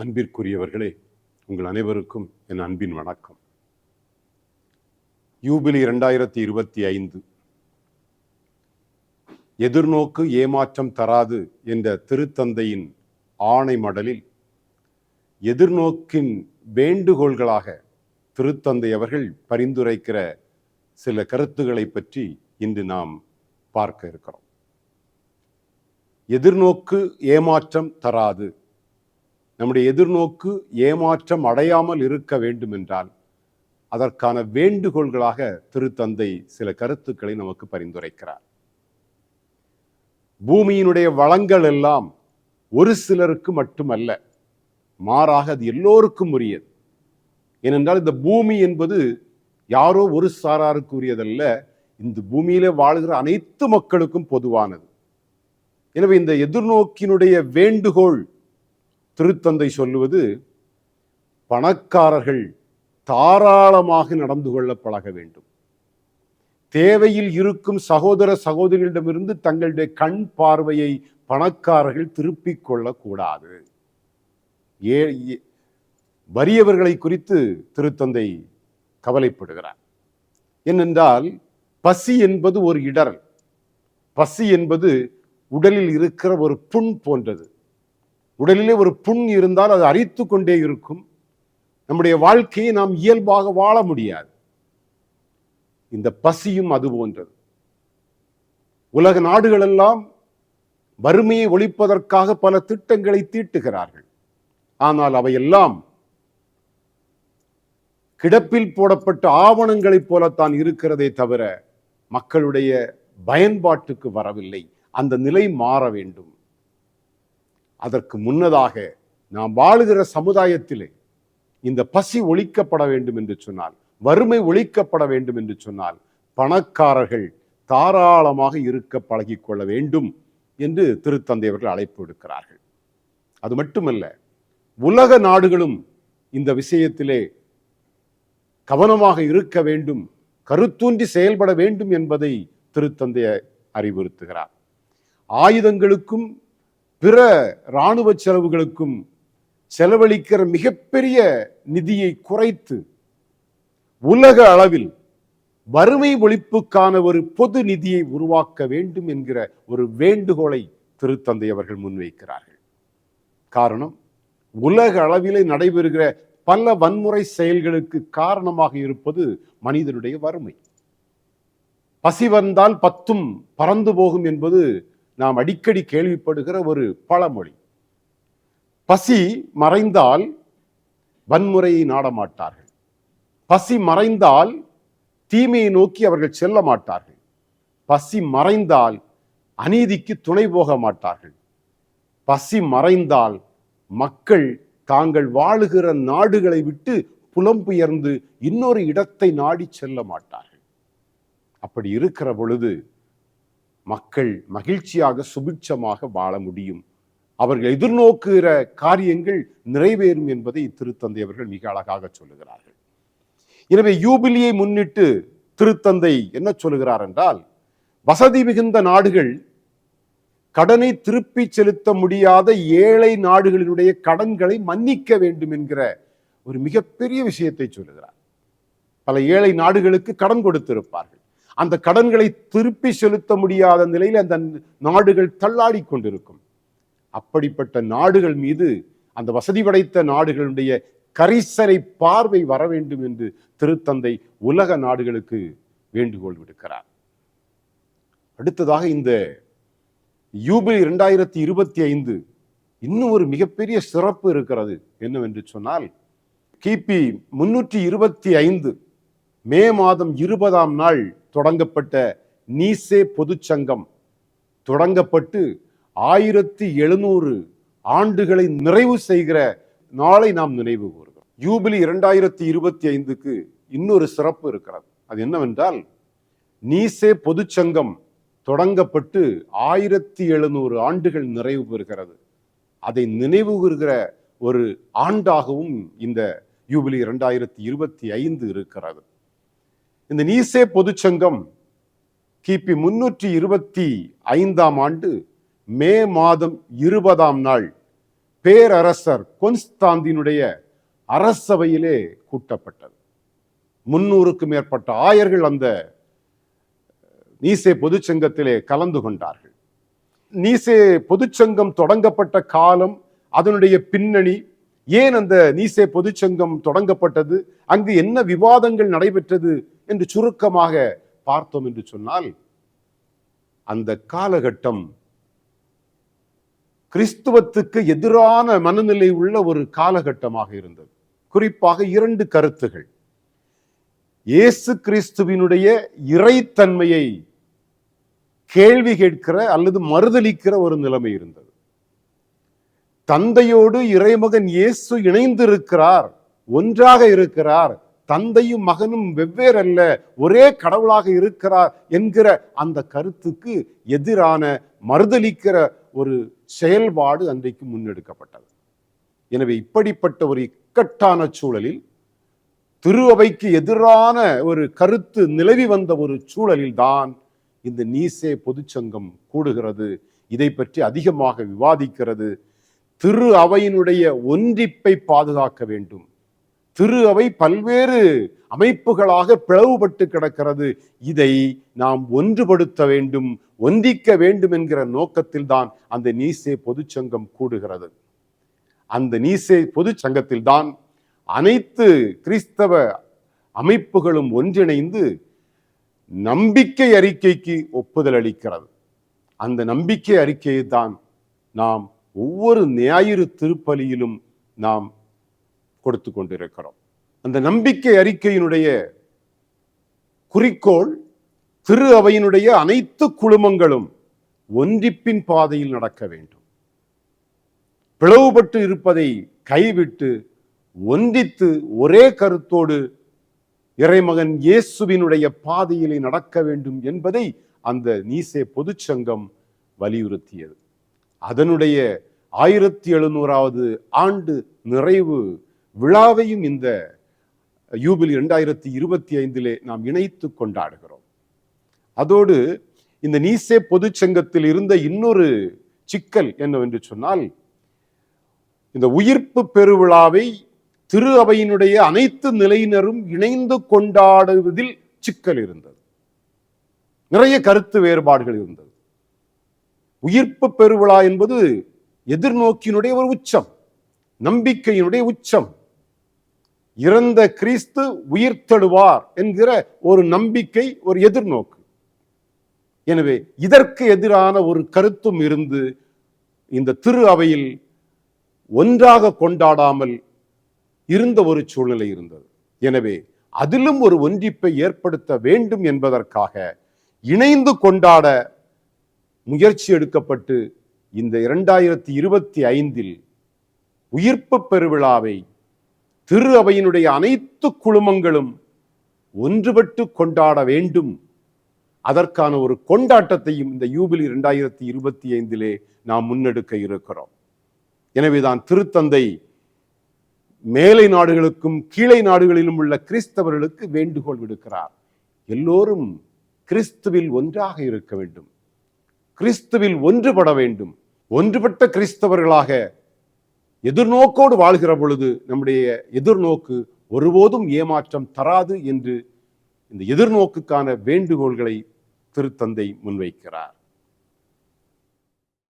அன்பிற்குரியவர்களே உங்கள் அனைவருக்கும் என் அன்பின் வணக்கம். யூபிலி இரண்டாயிரத்தி இருபத்தி ஐந்து. எதிர்நோக்கு ஏமாற்றம் தராது என்ற திருத்தந்தையின் ஆணை மடலில் எதிர்நோக்கின் வேண்டுகோள்களாக திருத்தந்தை அவர்கள் பரிந்துரைக்கிற சில கருத்துக்களை பற்றி இன்று நாம் பார்க்க இருக்கிறோம். எதிர்நோக்கு ஏமாற்றம் தராது நம்முடைய எதிர்நோக்கு ஏமாற்றம் அடையாமல் இருக்க வேண்டும் என்றால் அதற்கான வேண்டுகோள்களாக திருத்தந்தை சில கருத்துக்களை நமக்கு பரிந்துரைக்கிறார். பூமியினுடைய வளங்கள் எல்லாம் ஒரு சிலருக்கு மட்டுமல்ல மாறாக அது எல்லோருக்கும் உரியது. ஏனென்றால் இந்த பூமி என்பது யாரோ ஒரு சாராருக்கு உரியதல்ல இந்த பூமியில வாழ்கிற அனைத்து மக்களுக்கும் பொதுவானது. எனவே இந்த எதிர்நோக்கினுடைய வேண்டுகோள் திருத்தந்தை சொல்லுவது பணக்காரர்கள் தாராளமாக நடந்து கொள்ள பழக வேண்டும். தேவையில் இருக்கும் சகோதர சகோதரிகளிடமிருந்து தங்களுடைய கண் பார்வையை பணக்காரர்கள் திருப்பிக் கொள்ளக்கூடாது ஏ வறியவர்களை குறித்து திருத்தந்தை கவலைப்படுகிறார். ஏனென்றால் பசி என்பது ஒரு இடரல் பசி என்பது உடலில் இருக்கிற ஒரு புண் போன்றது. உடலிலே ஒரு புண் இருந்தால் அது அரித்து கொண்டே இருக்கும். நம்முடைய வாழ்க்கையை நாம் இயல்பாக வாழ முடியாது. இந்த பசியும் அது போன்றது. உலக நாடுகளெல்லாம் வறுமையை ஒழிப்பதற்காக பல திட்டங்களை தீட்டுகிறார்கள். ஆனால் அவையெல்லாம் கிடப்பில் போடப்பட்ட ஆவணங்களைப் போலத்தான் இருக்கிறதே தவிர மக்களுடைய பயன்பாட்டுக்கு வரவில்லை. அந்த நிலை மாற வேண்டும். அதற்கு முன்னதாக நாம் வாழுகிற சமுதாயத்திலே இந்த பசி ஒழிக்கப்பட வேண்டும் என்று சொன்னால் வறுமை ஒழிக்கப்பட வேண்டும் என்று சொன்னால் பணக்காரர்கள் தாராளமாக இருக்க பழகிக்கொள்ள வேண்டும் என்று திருத்தந்தை அவர்கள் அழைப்பு விடுக்கிறார்கள். அது மட்டுமல்ல உலக நாடுகளும் இந்த விஷயத்திலே கவனமாக இருக்க வேண்டும் கருத்தூன்றி செயல்பட வேண்டும் என்பதை திருத்தந்தைய அறிவுறுத்துகிறார். ஆயுதங்களுக்கும் பிற இராணுவ செலவுகளுக்கும் செலவழிக்கிற மிகப்பெரிய நிதியை குறைத்து உலக அளவில் வறுமை ஒழிப்புக்கான ஒரு பொது நிதியை உருவாக்க வேண்டும் என்கிற ஒரு வேண்டுகோளை திருத்தந்தை அவர்கள் முன்வைக்கிறார்கள். காரணம் உலக அளவிலே நடைபெறுகிற பல வன்முறை செயல்களுக்கு காரணமாக இருப்பது மனிதனுடைய வறுமை. பசி வந்தால் பத்தும் பறந்து போகும் என்பது நாம் அடிக்கடி கேள்விப்படுகிற ஒரு பழமொழி. பசி மறைந்தால் வன்முறையை நாடமாட்டார்கள். பசி மறைந்தால் தீமையை நோக்கி அவர்கள் செல்ல மாட்டார்கள். பசி மறைந்தால் அநீதிக்கு துணை போக மாட்டார்கள். பசி மறைந்தால் மக்கள் தாங்கள் வாழுகிற நாடுகளை விட்டு புலம்பெயர்ந்து இன்னொரு இடத்தை நாடி செல்ல மாட்டார்கள். அப்படி இருக்கிற பொழுது மக்கள் மகிழ்ச்சியாக சுபிட்சமாக வாழ முடியும். அவர்கள் எதிர்நோக்குகிற காரியங்கள் நிறைவேறும் என்பதை திருத்தந்தை அவர்கள் மிக அழகாக சொல்லுகிறார்கள். எனவே யூபிலியை முன்னிட்டு திருத்தந்தை என்ன சொல்லுகிறார் என்றால் வசதி மிகுந்த நாடுகள் கடனை திருப்பி செலுத்த முடியாத ஏழை நாடுகளினுடைய கடன்களை மன்னிக்க வேண்டும் என்கிற ஒரு மிகப்பெரிய விஷயத்தை சொல்லுகிறார். பல ஏழை நாடுகளுக்கு கடன் கொடுத்திருப்பார்கள். அந்த கடன்களை திருப்பி செலுத்த முடியாத நிலையில் அந்த நாடுகள் தள்ளாடி கொண்டிருக்கும். அப்படிப்பட்ட நாடுகள் மீது அந்த வசதி படைத்த நாடுகளுடைய கரிசனை பார்வை வர வேண்டும் என்று திருத்தந்தை உலக நாடுகளுக்கு வேண்டுகோள் விடுக்கிறார். அடுத்ததாக இந்த யூபிலி இரண்டாயிரத்தி இருபத்தி ஐந்து இன்னும் ஒரு மிகப்பெரிய சிறப்பு இருக்கிறது என்னவென்று சொன்னால் கிபி முன்னூற்றி இருபத்தி ஐந்து மே மாதம் இருபதாம் நாள் தொடங்கப்பட்ட நீசே பொதுச்சங்கம் தொடங்கப்பட்டு ஆயிரத்தி எழுநூறு ஆண்டுகளை நிறைவு செய்கிற நாளை நாம் நினைவு கூறுகிறோம். யூபிலி இரண்டாயிரத்தி இருபத்தி ஐந்துக்கு இன்னொரு சிறப்பு இருக்கிறது. அது என்னவென்றால் நீசே பொதுச்சங்கம் தொடங்கப்பட்டு ஆயிரத்தி எழுநூறு ஆண்டுகள் நிறைவு பெறுகிறது. அதை நினைவு கூறுகிற ஒரு ஆண்டாகவும் இந்த யூபிலி இரண்டாயிரத்தி இருபத்தி ஐந்து இருக்கிறது. இந்த நீசே பொதுச்சங்கம் கிபி முன்னூற்றி இருபத்தி ஐந்தாம் ஆண்டு மே மாதம் இருபதாம் நாள் பேரரசர் கொன்ஸ்தாந்தினுடைய அரசவையிலே கூட்டப்பட்டது. முன்னூறுக்கும் மேற்பட்ட ஆயர்கள் அந்த நீசே பொதுச்சங்கத்திலே கலந்து கொண்டார்கள். நீசே பொதுச்சங்கம் தொடங்கப்பட்ட காலம் அதனுடைய பின்னணி ஏன் அந்த நீசே பொதுச்சங்கம் தொடங்கப்பட்டது? அங்கு என்ன விவாதங்கள் நடைபெற்றது? என்று சுருக்கமாக பார்த்தோம் என்று சொன்னால் அந்த காலகட்டம் கிறிஸ்துவத்துக்கு எதிரான மனநிலை உள்ள ஒரு காலகட்டமாக இருந்தது. குறிப்பாக இரண்டு கருத்துகள். இயேசு கிறிஸ்துவினுடைய இறைத்தன்மையை கேள்வி கேட்கிற அல்லது மறுதலிக்கிற ஒரு நிலைமை இருந்தது. தந்தையோடு இறைமகன் இயேசு இணைந்திருக்கிறார் ஒன்றாக இருக்கிறார் தந்தையும் மகனும் வெவ்வேறல்ல ஒரே கடவுளாக இருக்கிறார் என்கிற அந்த கருத்துக்கு எதிரான மறுதளிக்கிற ஒரு செயல்பாடு அன்றைக்கு முன்னெடுக்கப்பட்டது. எனவே இப்படிப்பட்ட ஒரு இக்கட்டான சூழலில் திரு அவைக்கு எதிரான ஒரு கருத்து நிலவி வந்த ஒரு சூழலில் தான் இந்த நீசே பொதுச்சங்கம் கூடுகிறது. இதை பற்றி அதிகமாக விவாதிக்கிறது. திரு அவையினுடைய ஒன்றிப்பை பாதுகாக்க வேண்டும். திரு அவை பல்வேறு அமைப்புகளாக பிளவுபட்டு கிடக்கிறது. இதை நாம் ஒன்றுபடுத்த வேண்டும் ஒந்திக்க வேண்டும் என்கிற நோக்கத்தில் தான் அந்த நீசே பொதுச்சங்கம் கூடுகிறது. அந்த நீசே பொதுச்சங்கத்தில் தான் அனைத்து கிறிஸ்தவ அமைப்புகளும் ஒன்றிணைந்து நம்பிக்கை அறிக்கைக்கு ஒப்புதல் அளிக்கிறது. அந்த நம்பிக்கை அறிக்கையை தான் நாம் ஒவ்வொரு ஞாயிறு திருப்பலியிலும் நாம் கொடுத்து கொண்டிருக்கிறோம் அந்த நம்பிக்கை அறிக்கையினுடைய குறிக்கோள் திரு அவையினுடைய அனைத்து குழுமங்களும் ஒன்றிப்பின் பாதையில் நடக்க வேண்டும். பிளவுபட்டு இருப்பதை கைவிட்டு ஒன்றித்து ஒரே கருத்தோடு இறைமகன் இயேசுவினுடைய பாதையிலே நடக்க வேண்டும் என்பதை அந்த நீசே பொதுச்சங்கம் வலியுறுத்தியது. அதனுடைய ஆயிரத்தி எழுநூறாவது ஆண்டு நிறைவு விழாவையும் இந்த யூபிலி இரண்டாயிரத்தி இருபத்தி ஐந்திலே நாம் இணைத்து கொண்டாடுகிறோம். அதோடு இந்த நீசே பொதுச்சங்கத்தில் இருந்த இன்னொரு சிக்கல் என்னவென்று சொன்னால் இந்த உயிர்ப்பு பெருவிழாவை திரு அவையினுடைய அனைத்து நிலையினரும் இணைந்து கொண்டாடுவதில் சிக்கல் இருந்தது. நிறைய கருத்து வேறுபாடுகள் இருந்தது. உயிர்ப்பு பெருவிழா என்பது எதிர்நோக்கினுடைய ஒரு உச்சம் நம்பிக்கையினுடைய உச்சம் இறந்த கிறிஸ்து உயிர்த்தெடுவார் என்கிற ஒரு நம்பிக்கை ஒரு எதிர்நோக்கு. எனவே இதற்கு எதிரான ஒரு கருத்தும் இருந்து இந்த திரு அவையில் ஒன்றாக கொண்டாடாமல் இருந்த ஒரு சூழ்நிலை இருந்தது. எனவே அதிலும் ஒரு ஒன்றிப்பை ஏற்படுத்த வேண்டும் என்பதற்காக இணைந்து கொண்டாட முயற்சி எடுக்கப்பட்டு இந்த இரண்டாயிரத்தி இருபத்தி ஐந்தில் உயிர்ப்பு பெருவிழாவை திரு அவையினுடைய அனைத்து குழுமங்களும் ஒன்றுபட்டு கொண்டாட வேண்டும். அதற்கான ஒரு கொண்டாட்டத்தையும் இந்த யூபிலி இரண்டாயிரத்தி இருபத்தி ஐந்திலே நாம் முன்னெடுக்க இருக்கிறோம். எனவேதான் திருத்தந்தை மேலை நாடுகளுக்கும் கீழே நாடுகளிலும் உள்ள கிறிஸ்தவர்களுக்கு வேண்டுகோள் விடுக்கிறார். எல்லோரும் கிறிஸ்துவில் ஒன்றாக இருக்க வேண்டும். கிறிஸ்துவில் ஒன்றுபட வேண்டும். ஒன்றுபட்ட கிறிஸ்தவர்களாக எதிர்நோக்கோடு வாழ்கிற பொழுது நம்முடைய எதிர்நோக்கு ஒருபோதும் ஏமாற்றம் தராது என்று இந்த எதிர்நோக்குக்கான வேண்டுகோள்களை திருத்தந்தை முன்வைக்கிறார்.